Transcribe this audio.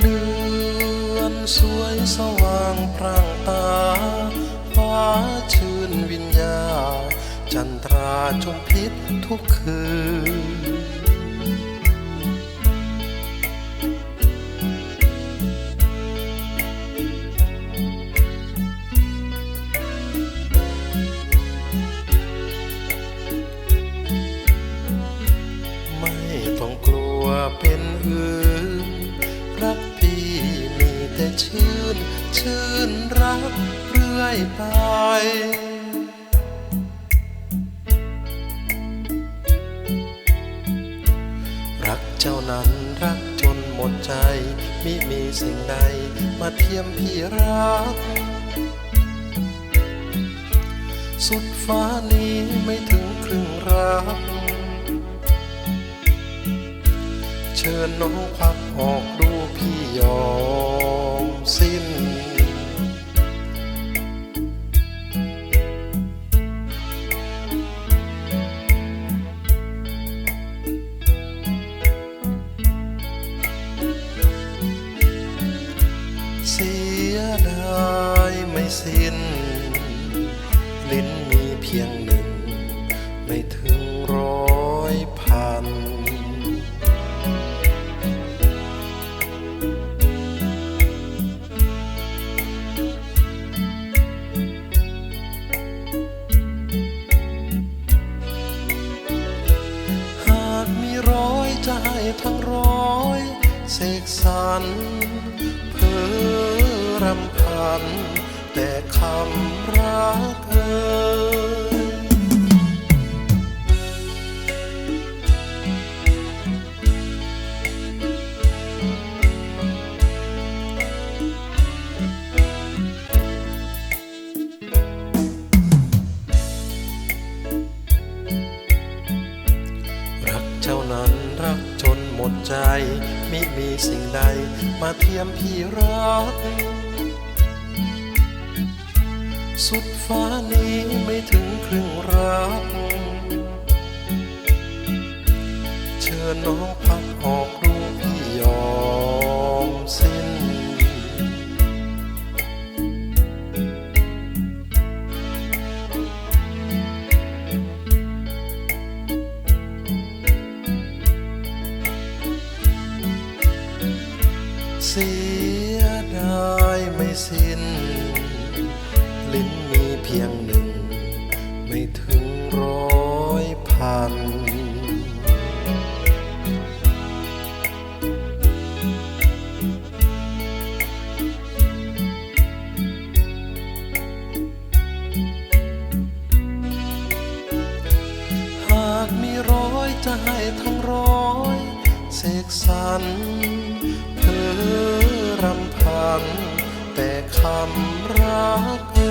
เดือนสวยสว่างพร่าง ชมพิษทุกคืน ไม่ต้องกลัวเป็นอื่น รักพี่มีแต่ชื่น ชื่นรักเรื่อยไป กเจ้านั้นรักจนหมดใจมิมีสิ่งใดมาเทียมพี่รัก สุดฟ้านี้ไม่ถึงครึ่งรัก เชิญน้องควักออกดูพี่ยอมสิ้น สิ้น ลิ้นมีเพียงหนึ่ง ไม่ถึงร้อยพัน หากมีร้อยจะให้ทั้งร้อยเสกสรรเพื่อรำพัน แต่คำรักเธอรักเจ้านั้นรักจนหมดใจ ไมิมีสิ่งใดมาเทียมพี่รัก สุดฟ้านี้ไม่ถึงครึ่งรัก เชิญน้องพักออกดูพี่ยอมสิ้น เสียดายไม่สิ้น ลิ้นมีเพียงหนึ่ง ไม่ถึงร้อยพัน หากมีร้อยจะให้ทั้งร้อยเสกสรรเพื่อรำพันแต่คำรักเอ่